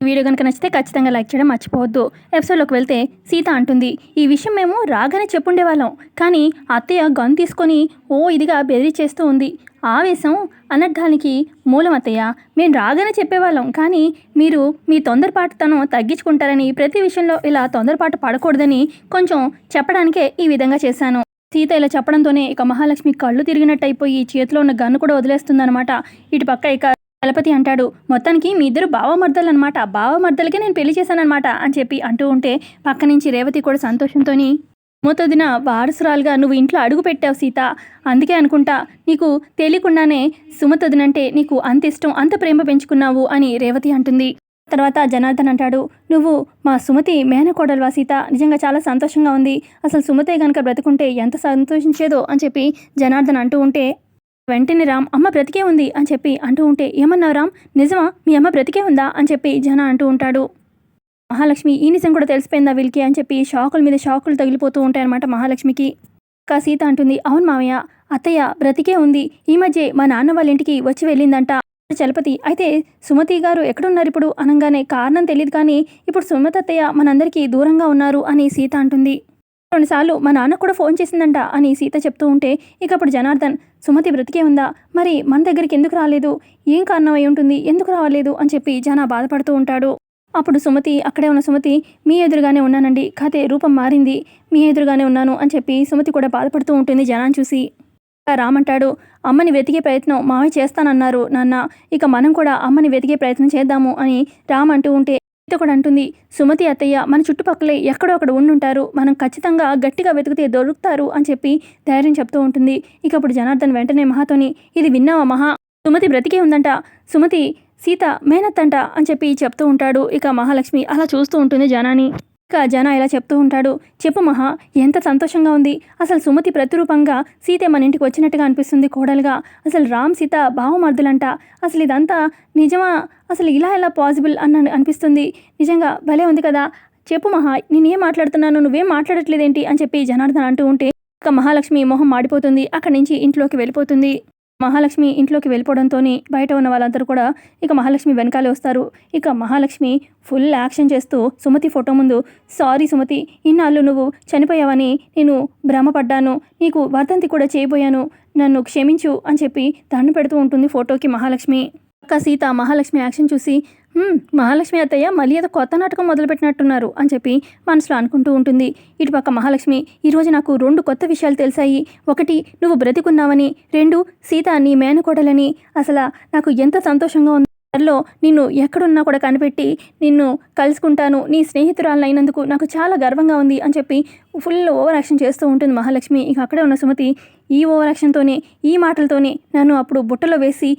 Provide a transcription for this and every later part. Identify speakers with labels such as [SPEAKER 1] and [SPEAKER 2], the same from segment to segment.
[SPEAKER 1] Video కనుక నచ్చితే ఖచ్చితంగా లైక్ చేయడం మర్చిపోవద్దు. ఎపిసోడ్లోకి వెళ్తే సీత అంటుంది ఈ విషయం మేము రాగానే చెప్పుండేవాళ్ళం. కానీ అత్తయ్య గన్ తీసుకొని ఓ ఇదిగా బెదిరిచేస్తూ ఉంది. ఆవేశం అనర్థానికి మూలం అత్తయ్య. మేము రాగానే చెప్పేవాళ్ళం. కానీ మీరు మీ తొందరపాటుతనం తగ్గించుకుంటారని ప్రతి విషయంలో ఇలా తొందరపాటు పడకూడదని కొంచెం చెప్పడానికే ఈ విధంగా చేశాను. సీత ఇలా చెప్పడంతోనే ఇక మహాలక్ష్మి కళ్ళు తిరిగినట్టు అయిపోయి చేతిలో ఉన్న గన్ను కూడా వదిలేస్తుందన్నమాట. ఇటు పక్క ఇక దళపతి అంటాడు మొత్తానికి మీ ఇద్దరు బావమర్దలు అనమాట బావమర్దలకే నేను పెళ్ళి చేశానన్నమాట అని చెప్పి అంటూ ఉంటే పక్క నుంచి రేవతి కూడా సంతోషంతోని మూతదిన వారసురాలుగా నువ్వు ఇంట్లో అడుగు పెట్టావు సీత. అందుకే అనుకుంటా నీకు తెలియకుండానే సుమతదినంటే నీకు అంత ఇష్టం అంత ప్రేమ పెంచుకున్నావు అని రేవతి అంటుంది. తర్వాత జనార్దన్ అంటాడు నువ్వు మా సుమతి మేనకోడలువా సీత? నిజంగా చాలా సంతోషంగా ఉంది. అసలు సుమతే కనుక బ్రతుకుంటే ఎంత సంతోషించేదో అని చెప్పి జనార్దన్ అంటూ ఉంటే వెంటనే రామ్ అమ్మ బ్రతికే ఉంది అని చెప్పి అంటూ ఉంటే ఏమన్నావు రామ్? నిజమా? మీ అమ్మ బ్రతికే ఉందా? అని చెప్పి జన అంటూ ఉంటాడు. మహాలక్ష్మి ఈ నిజం కూడా తెలిసిపోయిందా వీళ్ళకి? అని చెప్పి షాకుల మీద షాకులు తగిలిపోతూ ఉంటాయన్నమాట మహాలక్ష్మికి. ఇంకా సీత అంటుంది అవును మామయ్య అత్తయ్య బ్రతికే ఉంది. ఈ మధ్య మా నాన్న వాళ్ళ ఇంటికి వచ్చి వెళ్ళిందంట చలపతి. అయితే సుమతి గారు ఎక్కడున్నారు ఇప్పుడు? అనగానే కారణం తెలియదు కానీ ఇప్పుడు సుమతి అత్తయ్య మనందరికీ దూరంగా ఉన్నారు అని సీత అంటుంది. రెండుసార్లు మా నాన్న కూడా ఫోన్ చేసిందంట అని సీత చెప్తూ ఉంటే ఇక అప్పుడు జనార్దన్ సుమతి బ్రతికే ఉందా? మరి మన దగ్గరికి ఎందుకు రాలేదు? ఏం కారణం అయి ఉంటుంది? ఎందుకు రావలేదు అని చెప్పి జనా బాధపడుతూ ఉంటాడు. అప్పుడు సుమతి అక్కడే ఉన్న సుమతి మీ ఎదురుగానే ఉన్నానండి. కాతే రూపం మారింది. మీ ఎదురుగానే ఉన్నాను అని చెప్పి సుమతి కూడా బాధపడుతూ ఉంటుంది జనాన్ని చూసి. రామంటాడు అమ్మని వెతికే ప్రయత్నం మావే చేస్తానన్నారు నాన్న. ఇక మనం కూడా అమ్మని వెతికే ప్రయత్నం చేద్దాము అని రామ్ అంటూ ఉంటే కూడా అంటుంది సుమతి అత్తయ్య మన చుట్టుపక్కలే ఎక్కడో అక్కడ ఉండుంటారు. మనం ఖచ్చితంగా గట్టిగా వెతికితే దొరుకుతారు అని చెప్పి ధైర్యం చెప్తూ ఉంటుంది. ఇక అప్పుడు జనార్దన్ వెంటనే మహాతోని ఇది విన్నావా మహా? సుమతి బ్రతికే ఉందంట. సుమతి సీత మేనత్తంట అని చెప్పి చెప్తూ ఉంటాడు. ఇక మహాలక్ష్మి అలా చూస్తూ ఉంటుంది జనాని. ఖజానా ఇలా చెప్తూ ఉంటాడు. చెప్పు మహా ఎంత సంతోషంగా ఉంది. అసలు సుమతి ప్రతిరూపంగా సీతే మన ఇంటికి వచ్చినట్టుగా అనిపిస్తుంది కోడలుగా. అసలు రామ్ సీత బావమర్దులంట. అసలు ఇదంతా నిజమా? అసలు ఇలా ఎలా పాసిబుల్ అన్న అనిపిస్తుంది. నిజంగా భలే ఉంది కదా. చెప్పు మహా నేనేం మాట్లాడుతున్నాను నువ్వేం మాట్లాడట్లేదేంటి అని చెప్పి జనార్దన్ అంటూ ఉంటే ఇక మహాలక్ష్మి మొహం మాడిపోతుంది. అక్కడి నుంచి ఇంట్లోకి వెళ్ళిపోతుంది. మహాలక్ష్మి ఇంట్లోకి వెళ్ళిపోవడంతో బయట ఉన్న వాళ్ళందరూ కూడా ఇక మహాలక్ష్మి వెనకాలే వస్తారు. ఇక మహాలక్ష్మి ఫుల్ యాక్షన్ చేస్తూ సుమతి ఫోటో ముందు సారీ సుమతి ఇన్నాళ్ళు నువ్వు చనిపోయావని నేను భ్రమపడ్డాను. నీకు వర్ధంతి కూడా చేయబోయాను. నన్ను క్షమించు అని చెప్పి దండ పెడుతూ ఉంటుంది ఫోటోకి మహాలక్ష్మి. అక్క సీత మహాలక్ష్మి యాక్షన్ చూసి మహాలక్ష్మి అత్తయ్య మళ్ళీ ఏదో కొత్త నాటకం మొదలుపెట్టినట్టున్నారు అని చెప్పి మనసులో అనుకుంటూ ఉంటుంది. ఇటుపక్క మహాలక్ష్మి ఈరోజు నాకు రెండు కొత్త విషయాలు తెలిసాయి. ఒకటి నువ్వు బ్రతికున్నావని రెండు సీత నీ మేనకోడలని. అసలు నాకు ఎంత సంతోషంగా ఉంది. త్వరలో నిన్ను ఎక్కడున్నా కూడా కనిపెట్టి నిన్ను కలుసుకుంటాను. నీ స్నేహితురాలు అయినందుకు నాకు చాలా గర్వంగా ఉంది అని చెప్పి ఫుల్ ఓవర్ యాక్షన్ చేస్తూ ఉంటుంది మహాలక్ష్మి. ఇక అక్కడే ఉన్న సుమతి ఈ ఓవర్ యాక్షన్తోనే ఈ మాటలతోనే నన్ను అప్పుడు బుట్టలో వేసి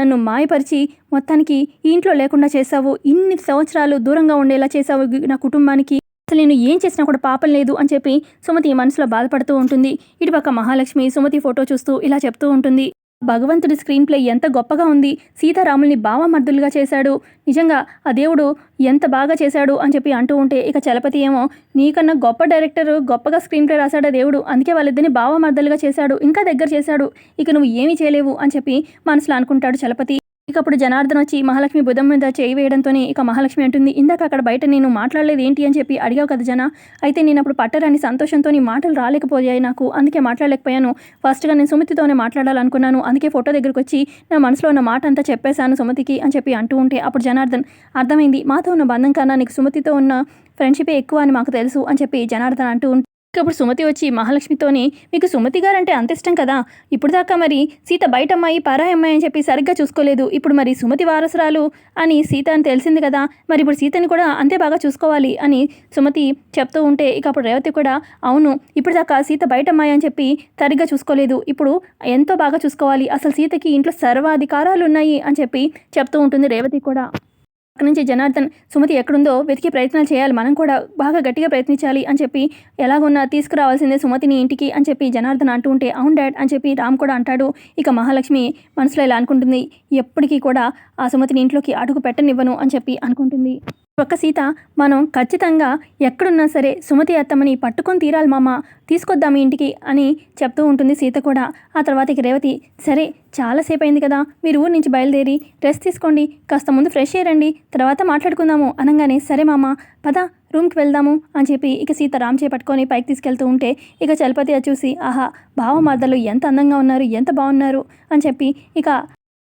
[SPEAKER 1] నన్ను మాయపరిచి మొత్తానికి ఈ ఇంట్లో లేకుండా చేశావు. ఇన్ని సంవత్సరాలు దూరంగా ఉండేలా చేశావు నా కుటుంబానికి. అసలు నేను ఏం చేసినా కూడా పాపం లేదు అని చెప్పి సుమతి మనసులో బాధపడుతూ ఉంటుంది. ఇటుపక్క మహాలక్ష్మి సుమతి ఫోటో చూస్తూ ఇలా చెప్తూ ఉంటుంది. భగవంతుడి స్క్రీన్ ప్లే ఎంత గొప్పగా ఉంది. సీతారాముల్ని బావమర్దులుగా చేశాడు. నిజంగా ఆ దేవుడు ఎంత బాగా చేశాడు అని చెప్పి అంటూ ఉంటే ఇక చలపతి ఏమో నీకన్నా గొప్ప డైరెక్టర్ గొప్పగా స్క్రీన్ ప్లే రాశాడా దేవుడు. అందుకే వాళ్ళిద్దరిని బావమర్దలుగా చేశాడు. ఇంకా దగ్గర చేశాడు. ఇక నువ్వు ఏమీ చేయలేవు అని చెప్పి మనసులో అనుకుంటాడు చలపతి. ఇక అప్పుడు జనార్దన్ వచ్చి మహాలక్ష్మి బుధం మీద చేయి వేయడంతోనే ఇక మహాలక్ష్మి అంటుంది. ఇందాక అక్కడ బయట నేను మాట్లాడలేదు ఏంటి అని చెప్పి అడిగావు కదా జన? అయితే నేను అప్పుడు పట్టరాని సంతోషంతో నీ మాటలు రాలేకపోయాయి నాకు. అందుకే మాట్లాడలేకపోయాను. ఫస్ట్గా నేను సుమతితోనే మాట్లాడాలనుకున్నాను. అందుకే ఫోటో దగ్గరికి వచ్చి నా మనసులో ఉన్న మాట అంతా చెప్పేశాను సుమతికి అని చెప్పి అంటూ ఉంటే అప్పుడు జనార్దన్ అర్థమైంది. మాతో ఉన్న బంధం కన్నా నీకు సుమతితో ఉన్న ఫ్రెండ్షిపే ఎక్కువ అని మాకు తెలుసు అని చెప్పి జనార్దన్ అంటూ ఇప్పుడు సుమతి వచ్చి మహాలక్ష్మితోని మీకు సుమతి గారంటే అంత ఇష్టం కదా? ఇప్పుడు దాకా మరి సీత బయట అమ్మాయి పరాయి అమ్మాయి అని చెప్పి సరిగ్గా చూసుకోలేదు. ఇప్పుడు మరి సుమతి వారసురాలు అని సీత అని తెలిసింది కదా? మరి ఇప్పుడు సీతని కూడా అంతే బాగా చూసుకోవాలి అని సుమతి చెప్తూ ఉంటే ఇక అప్పుడు రేవతి కూడా అవును ఇప్పుడు దాకా సీత బయట అమ్మాయి అని చెప్పి సరిగ్గా చూసుకోలేదు. ఇప్పుడు ఎంతో బాగా చూసుకోవాలి. అసలు సీతకి ఇంట్లో సర్వాధికారాలు ఉన్నాయి అని చెప్పి చెప్తూ ఉంటుంది రేవతి కూడా. అక్కడి నుంచి జనార్దన్ సుమతి ఎక్కడుందో వెతికే ప్రయత్నాలు చేయాలి. మనం కూడా బాగా గట్టిగా ప్రయత్నించాలి అని చెప్పి ఎలాగున్నా తీసుకురావాల్సిందే సుమతిని ఇంటికి అని చెప్పి జనార్దన్ అంటూ ఉంటే అవును డాడ్ అని చెప్పి రామ్ కూడా అంటాడు. ఇక మహాలక్ష్మి మనసులో ఇలా అనుకుంటుంది. ఎప్పటికీ కూడా ఆ సుమతిని ఇంట్లోకి అడుగు పెట్టనివ్వను అని చెప్పి అనుకుంటుంది. ఒక్క సీత మనం ఖచ్చితంగా ఎక్కడున్నా సరే సుమతి అత్తమ్మని పట్టుకొని తీరాలి మామ తీసుకొద్దాం ఇంటికి అని చెప్తూ ఉంటుంది సీత కూడా. ఆ తర్వాత ఇక రేవతి సరే చాలాసేపు అయింది కదా మీరు ఊరు నుంచి బయలుదేరి రెస్ట్ తీసుకోండి కాస్త ముందు ఫ్రెష్ అయ్యండి తర్వాత మాట్లాడుకుందాము అనగానే సరే మామ పద రూమ్కి వెళ్దాము అని చెప్పి ఇక సీత రామ్ చేపట్టుకొని పైకి తీసుకెళ్తూ ఉంటే ఇక చలపతి చూసి ఆహా బావమర్దలు ఎంత అందంగా ఉన్నారు ఎంత బాగున్నారు అని చెప్పి ఇక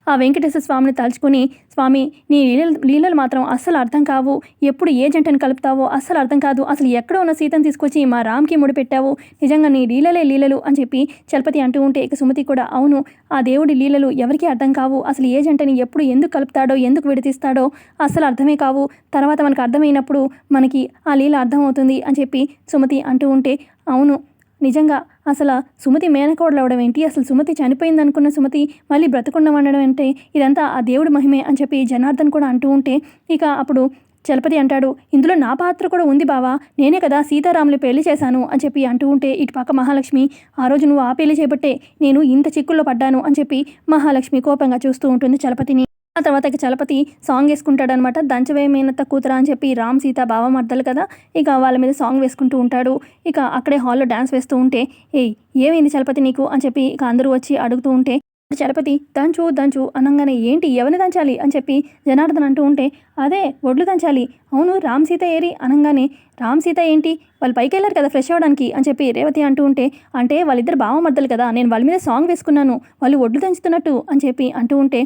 [SPEAKER 1] ఆ వెంకటేశ్వర స్వామిని తలుచుకుని స్వామి నీ లీలలు లీలలు మాత్రం అస్సలు అర్థం కావు. ఎప్పుడు ఏ జంటను కలుపుతావో అస్సలు అర్థం కాదు. అసలు ఎక్కడ ఉన్న సీతను తీసుకొచ్చి మా రామ్కి ముడిపెట్టావు నిజంగా నీ లీలలే లీలలు అని చెప్పి చలపతి అంటూ ఉంటే ఇక సుమతి కూడా అవును ఆ దేవుడి లీలలు ఎవరికీ అర్థం కావు. అసలు ఏ జంటని ఎప్పుడు ఎందుకు కలుపుతాడో ఎందుకు విడతీస్తాడో అస్సలు అర్థమే కావు. తర్వాత మనకు అర్థమైనప్పుడు మనకి ఆ లీల అర్థమవుతుంది అని చెప్పి సుమతి అంటూ ఉంటే అవును నిజంగా అసలు సుమతి మేనకోడలు అవడం ఏంటి? అసలు సుమతి చనిపోయింది అనుకున్న సుమతి మళ్ళీ బ్రతకుండా ఉండడం అంటే ఇదంతా ఆ దేవుడి మహిమే అని చెప్పి జనార్దన్ కూడా అంటూ ఉంటే ఇక అప్పుడు చలపతి అంటాడు ఇందులో నా పాత్ర కూడా ఉంది బావా. నేనే కదా సీతారాములు పెళ్ళి చేశాను అని చెప్పి అంటూ ఉంటే ఇటు పక్క మహాలక్ష్మి ఆ రోజు నువ్వు ఆ పెళ్ళి చేపట్టే నేను ఇంత చిక్కుల్లో పడ్డాను అని చెప్పి మహాలక్ష్మి కోపంగా చూస్తూ ఉంటుంది చలపతిని. ఆ తర్వాత ఇక చలపతి సాంగ్ వేసుకుంటాడనమాట. దంచవేమైనంత కూతురా అని చెప్పి రామ్ సీత బావమర్దలు కదా. ఇక వాళ్ళ మీద సాంగ్ వేసుకుంటూ ఉంటాడు. ఇక అక్కడే హాల్లో డ్యాన్స్ వేస్తూ ఉంటే ఏయ్ ఏమైంది చలపతి నీకు? అని చెప్పి ఇక అందరూ వచ్చి అడుగుతూ ఉంటే చలపతి దంచు దంచు అనగానే ఏంటి? ఎవరిని దంచాలి? అని చెప్పి జనార్దన్ అంటూ ఉంటే అదే ఒడ్లు దంచాలి. అవును రామ్ సీత ఏరి అనగానే రామ్ సీత ఏంటి? వాళ్ళు పైకి వెళ్ళారు కదా ఫ్రెష్ అవ్వడానికి అని చెప్పి రేవతి అంటూ ఉంటే అంటే వాళ్ళిద్దరు బావమర్దలు కదా నేను వాళ్ళ మీద సాంగ్ వేసుకున్నాను వాళ్ళు ఒడ్లు దంచుతున్నట్టు అని చెప్పి అంటూ ఉంటే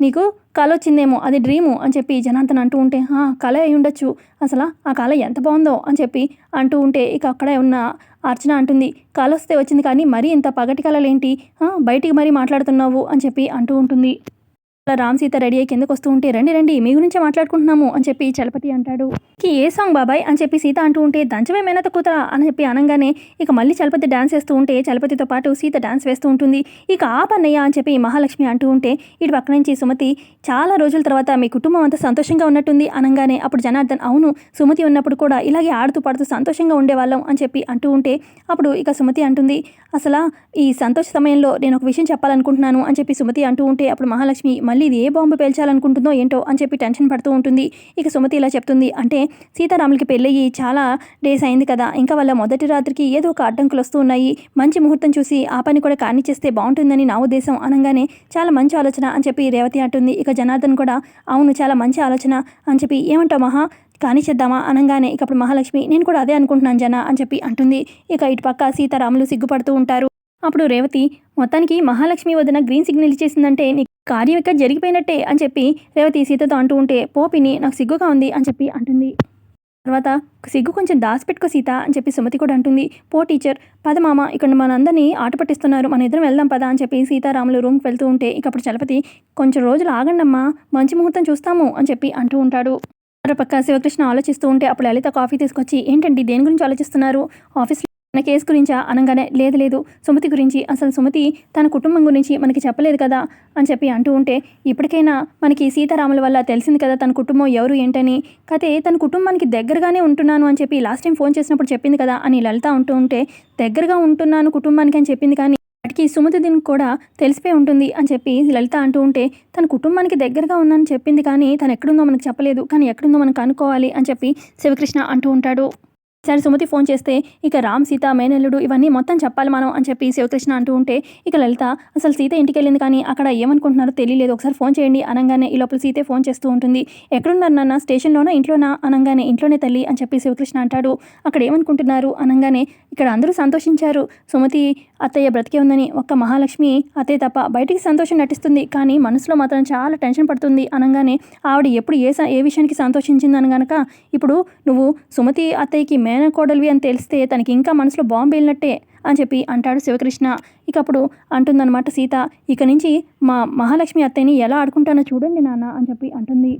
[SPEAKER 1] నీకు కళ వచ్చిందేమో అది డ్రీము అని చెప్పి జనార్దన్ అంటూ ఉంటే కళ అయి ఉండొచ్చు అసలు ఆ కళ ఎంత బాగుందో అని చెప్పి అంటూ ఉంటే ఇక అక్కడే ఉన్న అర్చన అంటుంది కళ వస్తే వచ్చింది కానీ మరీ ఇంత పగటి కళలేంటి బయటికి మరీ మాట్లాడుతున్నావు అని చెప్పి అంటూ ఉంటుంది. రామ్ సీత రెడీ అయ్యి కిందకు వస్తూ ఉంటే రండి రండి మీ గురించే మాట్లాడుకుంటున్నాము అని చెప్పి చలపతి అంటాడు. "కి ఏ సాంగ్ బాబాయ్? అని చెప్పి సీత అంటూ ఉంటే దంచవే మేనత కూతురా అని చెప్పి అనగానే ఇక మళ్ళీ చలపతి డాన్స్ వేస్తూ ఉంటే చలపతితో పాటు సీత డాన్స్ వేస్తూ ఉంటుంది. ఇక ఆ పన్నయ్య అని చెప్పి మహాలక్ష్మి అంటూ ఉంటే ఇటు పక్క నుంచి సుమతి చాలా రోజుల తర్వాత మీ కుటుంబం అంతా సంతోషంగా ఉన్నట్టుంది అనగానే అప్పుడు జనార్దన్ అవును సుమతి ఉన్నప్పుడు కూడా ఇలాగే ఆడుతూ పాడుతూ సంతోషంగా ఉండేవాళ్ళం అని చెప్పి అంటూ ఉంటే అప్పుడు ఇక సుమతి అంటుంది అసలు ఈ సంతోష సమయంలో నేను ఒక విషయం చెప్పాలనుకుంటున్నాను అని చెప్పి సుమతి అంటూ ఉంటే అప్పుడు మహాలక్ష్మి మళ్ళీ ఇది ఏ బాంబు పేల్చాలనుకుంటుందో ఏంటో అని చెప్పి టెన్షన్ పడుతూ ఉంటుంది. ఇక సుమతి ఇలా చెప్తుంది అంటే సీతారాములకి పెళ్ళయ్యి చాలా డేస్ అయింది కదా ఇంకా వాళ్ళ మొదటి రాత్రికి ఏదో ఒక అడ్డంకులు వస్తూ ఉన్నాయి. మంచి ముహూర్తం చూసి ఆ పని కూడా కానిచ్చేస్తే బాగుంటుందని నా ఉద్దేశం అనగానే చాలా మంచి ఆలోచన అని చెప్పి రేవతి అంటుంది. ఇక జనార్దన్ కూడా అవును చాలా మంచి ఆలోచన అని చెప్పి ఏమంటావు మహా కానిచ్చేద్దామా అనగానే ఇక అప్పుడు మహాలక్ష్మి నేను కూడా అదే అనుకుంటున్నాను జన అని చెప్పి అంటుంది. ఇక ఇటు పక్క సీతారాములు సిగ్గుపడుతూ ఉంటారు. అప్పుడు రేవతి మొత్తానికి మహాలక్ష్మి వదిన గ్రీన్ సిగ్నల్ ఇచ్చేసిందంటే నీ కార్యం ఇక్కడ జరిగిపోయినట్టే అని చెప్పి రేవతి సీతతో అంటూ ఉంటే పోపిని నాకు సిగ్గుగా ఉంది అని చెప్పి అంటుంది. తర్వాత సిగ్గు కొంచెం దాచిపెట్టుకో సీత అని చెప్పి సుమతి కూడా అంటుంది. పో టీచర్ పద మామ ఇక్కడ మనందరినీ ఆట పట్టిస్తున్నారు. మన ఇద్దరం వెళ్దాం పద అని చెప్పి సీతారాములు రూమ్కి వెళ్తూ ఉంటే ఇకప్పుడు చలపతి కొంచెం రోజులు ఆగండమ్మా మంచి ముహూర్తం చూస్తాము అని చెప్పి అంటూ ఉంటాడు. మరో పక్క శివకృష్ణ ఆలోచిస్తూ ఉంటే అప్పుడు లలిత కాఫీ తీసుకొచ్చి ఏంటండి దేని గురించి ఆలోచిస్తున్నారు? ఆఫీస్ మన కేసు గురించా అనగానే లేదు లేదు సుమతి గురించి అసలు సుమతి తన కుటుంబం గురించి మనకి చెప్పలేదు కదా? అని చెప్పి అంటూ ఉంటే ఇప్పటికైనా మనకి సీతారాముల వల్ల తెలిసింది కదా తన కుటుంబం ఎవరు ఏంటని? కతే తన కుటుంబానికి దగ్గరగానే ఉంటున్నాను అని చెప్పి లాస్ట్ టైం ఫోన్ చేసినప్పుడు చెప్పింది కదా అని లలిత అంటూ ఉంటే దగ్గరగా ఉంటున్నాను కుటుంబానికి అని చెప్పింది కానీ వాటికి సుమతి దీనికి కూడా తెలిసిపోయి ఉంటుంది అని చెప్పి లలిత అంటూ ఉంటే తన కుటుంబానికి దగ్గరగా ఉందని చెప్పింది కానీ తను ఎక్కడుందో మనకు చెప్పలేదు కానీ ఎక్కడుందో మనకు అనుకోవాలి అని చెప్పి శివకృష్ణ అంటూ ఉంటాడు. సరే సుమతి ఫోన్ చేస్తే ఇక రామ్ సీత మేనల్లుడు ఇవన్నీ మొత్తం చెప్పాలి మనం అని చెప్పి శివకృష్ణ అంటూ ఉంటే ఇక లలిత అసలు సీత ఇంటికి వెళ్ళింది కానీ అక్కడ ఏమనుకుంటున్నారో తెలియలేదు. ఒకసారి ఫోన్ చేయండి అనగానే ఈ లోపల సీతే ఫోన్ చేస్తూ ఉంటుంది. ఎక్కడున్నారు నాన్న? స్టేషన్లోనా? ఇంట్లోనా? అనగానే ఇంట్లోనే తల్లి అని చెప్పి శివకృష్ణ అంటాడు. అక్కడ ఏమనుకుంటున్నారు? అనగానే ఇక్కడ అందరూ సంతోషించారు. సుమతి అత్తయ్య బ్రతికే ఉందని ఒక్క మహాలక్ష్మి అత్తయ్య తప్ప బయటికి సంతోషం నటిస్తుంది. కానీ మనసులో మాత్రం చాలా టెన్షన్ పడుతుంది. అనగానే ఆవిడ ఎప్పుడు ఏ ఏ విషయానికి సంతోషించింది అనగనక ఇప్పుడు నువ్వు సుమతి అత్తయ్యకి మేనకోడలివి అని తెలిస్తే తనకి ఇంకా మనసులో బాంబు వెళ్ళినట్టే అని చెప్పి అంటాడు శివకృష్ణ. ఇక అప్పుడు అంటుందన్నమాట సీత. ఇక నుంచి మా మహాలక్ష్మి అత్తయ్యని ఎలా ఆడుకుంటానో చూడండి నాన్న అని చెప్పి అంటుంది.